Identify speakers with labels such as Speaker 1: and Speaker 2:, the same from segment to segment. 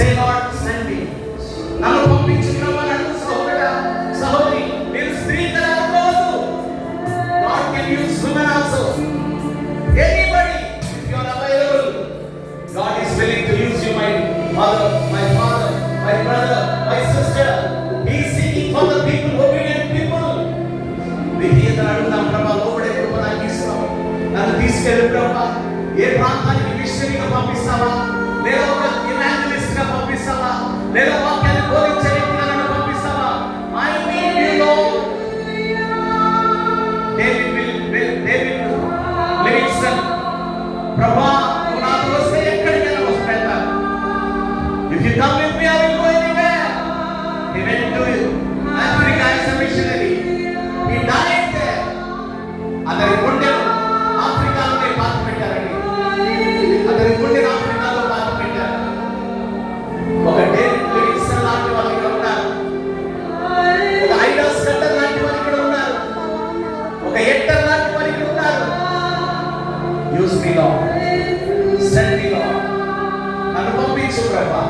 Speaker 1: సే lord send me నన్ను పంపించు క్రమని అడుగు use women also anybody if you are available God is willing to use you my mother my father my brother my sister he is seeking a ప్రాంతానికి మిషనరీగా పంపిస్తావా లేదా పంపిస్తావా లేదా వాక్యాన్ని బోధించే వ్యక్తులను పంపిస్తావా? I need you Lord David will will David Livingstone ప్రభా మీ లో నన్ను పంపించు ప్రభా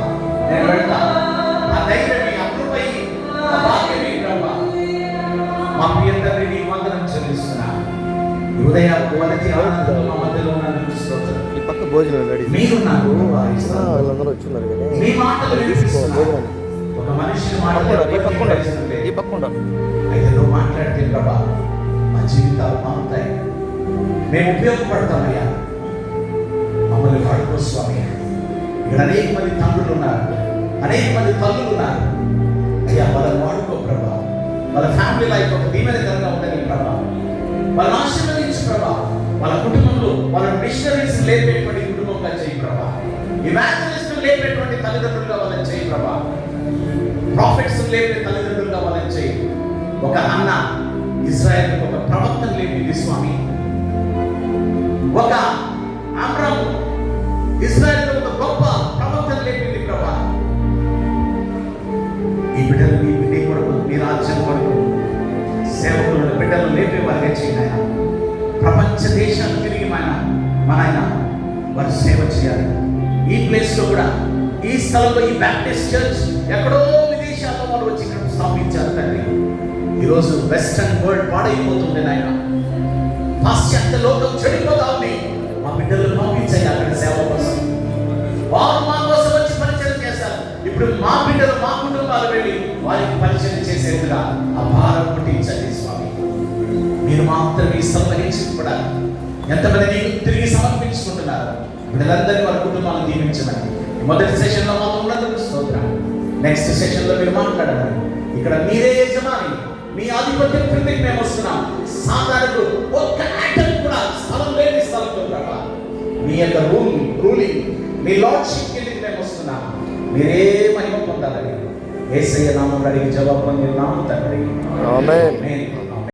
Speaker 1: నేను వెళ్తా ఆ ధైర్యం ఆ భాగ్యం మీ ప్రభా మా ప్రియ తండ్రి నీ వందనం చెల్లిస్తున్నా. ఈ మా మధ్యలో స్తోత్రం.
Speaker 2: పక్క భోజనం ఆ,
Speaker 1: స్థలంలో.
Speaker 2: వాళ్ళందరూ వచ్చిన్నారు
Speaker 1: మీ మాటలు
Speaker 2: భోజనాన్ని
Speaker 1: ఒక మనిషి మాట
Speaker 2: పక్క ఈ పక్క ఉండాలి. ఈ పక్క ఉండాలి.
Speaker 1: అయితే నువ్వు మాట్లాడితే ప్రభా మా జీవితాలు మారుతాయి. మేము ఉపయోగపడతామయ్యా. మమ్మల్ని వాడుకో స్వామి. ఇక్కడ అనేక మంది తండ్రులు ఉన్నారు. అనేక మంది తల్లులు ఉన్నారు. అయ్యా వాళ్ళని వాడుకో ప్రభా. వాళ్ళ ఫ్యామిలీ లైఫ్ ఒక దీవెనకరంగా ఉండని ప్రభా. వాళ్ళని ఆశీర్వదించు ప్రభా. వాళ్ళ కుటుంబంలో వాళ్ళ మిషనరీస్ లేపేటువంటి కుటుంబంగా చేయి ప్రభా. ఇవాంజలిస్ట్ లేపేటువంటి తల్లిదండ్రులుగా వాళ్ళని చేయి ప్రభా. ప్రాఫిట్స్ లేపే తల్లిదండ్రులుగా వాళ్ళని చేయి. ఒక అన్న ఇస్రాయల్ ఒక ప్రవక్తను లేపింది స్వామి. ఒక అమ్రము ఇస్రాయల్ ఒక గొప్ప ప్రవక్తను లేపింది ప్రభా. ఈ బిడ్డలు మీ బిడ్డ కొరకు మీ రాజ్యం కొరకు సేవకులను బిడ్డలు లేపే వారిగా చేయాలి ప్రపంచ దేశాలు తిరిగి మన మన ఆయన వారు సేవ చేయాలి. ఈ ప్లేస్లో కూడా ఈ స్థలంలో ఈ బ్యాప్టిస్ట్ చర్చ్ ఎక్కడో విదేశాల్లో వాళ్ళు వచ్చి ఇక్కడ స్థాపించారు తండ్రి. ఈరోజు వెస్ట్రన్ వరల్డ్ పాడైపోతుంది నాయన. పాశ్చాత్య లోకం చెడిపోతా ఉంది మా బిడ్డలు పంపించండి అక్కడ సేవ కోసం. వారు మా కోసం వచ్చి పరిచయం చేశారు. ఇప్పుడు మా బిడ్డలు మా కుటుంబాలు వెళ్ళి వారికి పరిచయం చేసేట్టుగా ఆ భారం పుట్టించండి స్వామి. మీరు మాత్రమే ఈ కూడా ఎంతమంది తిరిగి సమర్పించుకుంటున్నారు? వీళ్ళందరినీ వారి కుటుంబాలను దీవించమని. మొదటి సెషన్లో మాత్రం మాకు ఉన్నందుకు స్తోత్రం. నెక్స్ట్ సెషన్లో మీరు మాట్లాడండి. ఇక్కడ మీరే యజమాని మీ ఆధిపత్యం క్రిందకి మేము వస్తున్నాం. సాధారణకు ఒక్క ఆటం కూడా స్థలం లేని స్థలంలో ప్రభా మీ యొక్క రూల్ రూలింగ్ మీ లార్డ్షిప్ కిందకి మేము వస్తున్నాం. మీరే మహిమ పొందాలని. ఏసయ్య నామం అడిగి జవాబు పొంది నామం తండ్రి.